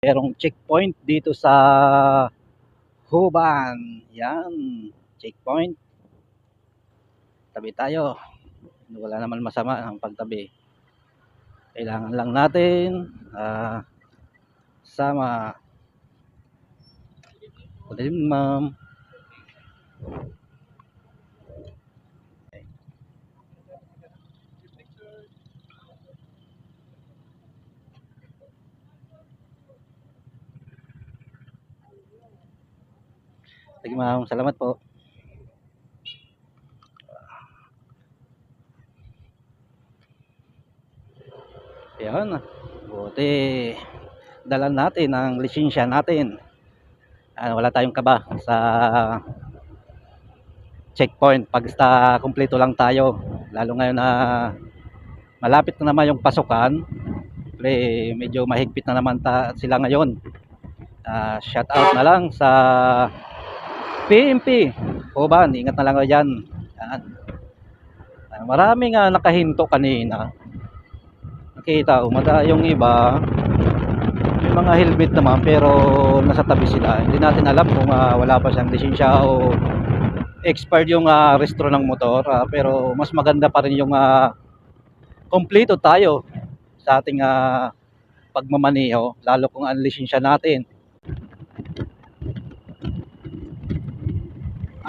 merong checkpoint dito sa Huban. Yan, checkpoint. Tabi tayo. Wala naman masama ang pagtabi. Kailangan lang natin ah sama. Good ma'am. Sige, ma'am. Salamat po. Yan. Buti dala natin ang lisensya natin. Ah, wala tayong kaba sa checkpoint pag sa kumpleto lang tayo. Lalo ngayon na malapit na naman yung pasukan. Pre, medyo mahigpit na naman ta sila ngayon. Ah, shout out na lang sa PMP. Kuban, ingat na lang kayo dyan. Yan. Maraming ah, nakahinto kanina. Nakita, umada yung iba. May mga helmet naman pero nasa tabi sila. Hindi natin alam kung ah, wala pa siyang lisensya o expired yung ah, restro ng motor. Ah, pero mas maganda pa rin yung kompleto tayo sa ating ah, pagmamaneho. Lalo kung ang lisensya natin.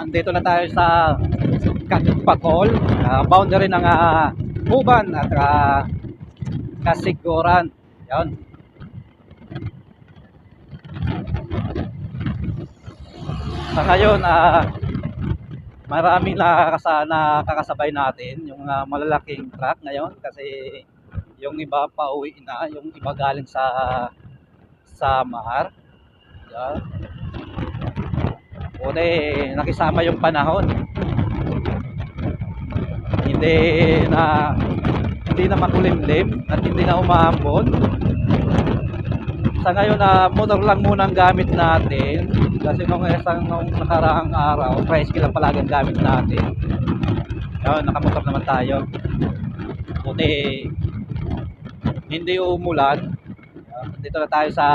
Andito na tayo sa Katpakol, uh, boundary ng uh, Huban at uh, Kasiguran. Yan. Sa ngayon, ah maraming nakakasa, nakakasabay natin yung ah, malalaking truck ngayon kasi yung iba pa uwi na, yung iba galing sa Samar. Yan. Buti nakisama yung panahon. Hindi na hindi na makulimlim at hindi na umahambon. Sa ngayon na motor lang muna ang gamit natin kasi nung isang nung nakaraang araw, tricycle lang palagi ang gamit natin. Yan, nakamotor naman tayo. Buti hindi umulan. Dito na tayo sa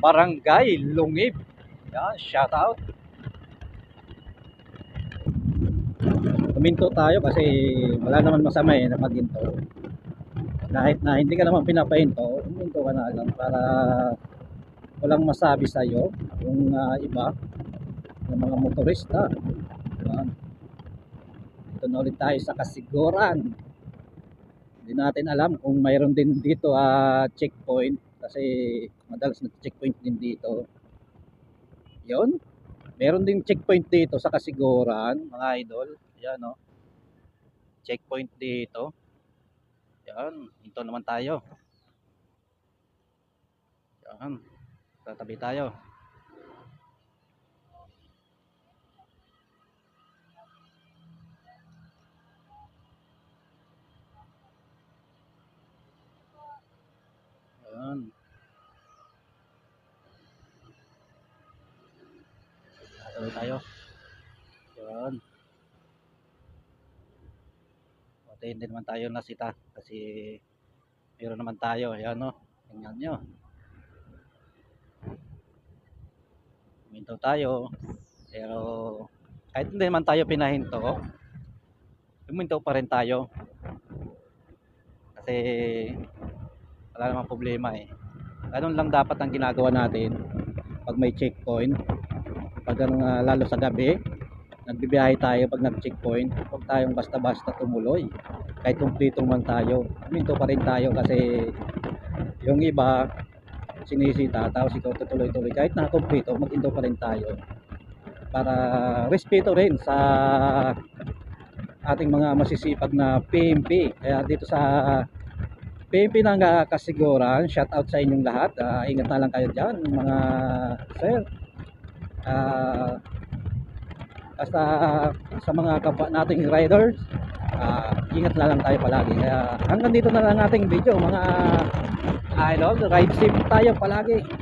Barangay Lungib. Yan, shout out. Tuminto tayo kasi wala naman masama eh na maginto. Kahit na hindi ka naman pinapahinto, tuminto ka na lang para walang masabi sa iyo yung ah, iba ng mga motorista. Yan. Ito na ulit tayo sa Kasiguran. Hindi natin alam kung mayroon din dito ah, checkpoint kasi madalas nag-checkpoint din dito. Yun. Meron din checkpoint dito sa Kasiguran, mga idol. Yan, no. Checkpoint dito. Yan. Ito naman tayo. Yan. Tatabi tayo. Yan. Tatabi tayo. Yan. Buti hindi naman tayo nasita kasi meron naman tayo. Yan no. Tingnan nyo. Minto tayo. Pero kahit hindi naman tayo pinahinto, huminto pa rin tayo. Kasi wala namang problema eh. Ganun lang dapat ang ginagawa natin pag may checkpoint. Pag ano, nga, lalo sa gabi, nagbibiyahe tayo pag nag-checkpoint, huwag tayong basta-basta tumuloy. Kahit kumplito man tayo, huminto pa rin tayo kasi yung iba sinisita tapos ikaw tutuloy-tuloy. Kahit nakakumplito mag-indo pa rin tayo. Para respeto rin sa ating mga masisipag na PMP kaya dito sa PMP ng uh, kasiguran shout out sa inyong lahat. Ah, ingat na lang kayo dyan mga sir Ah, basta sa mga kapwa nating riders ah, ingat na lang tayo palagi. Kaya hanggang dito na lang ating video mga idol. Ride safe tayo palagi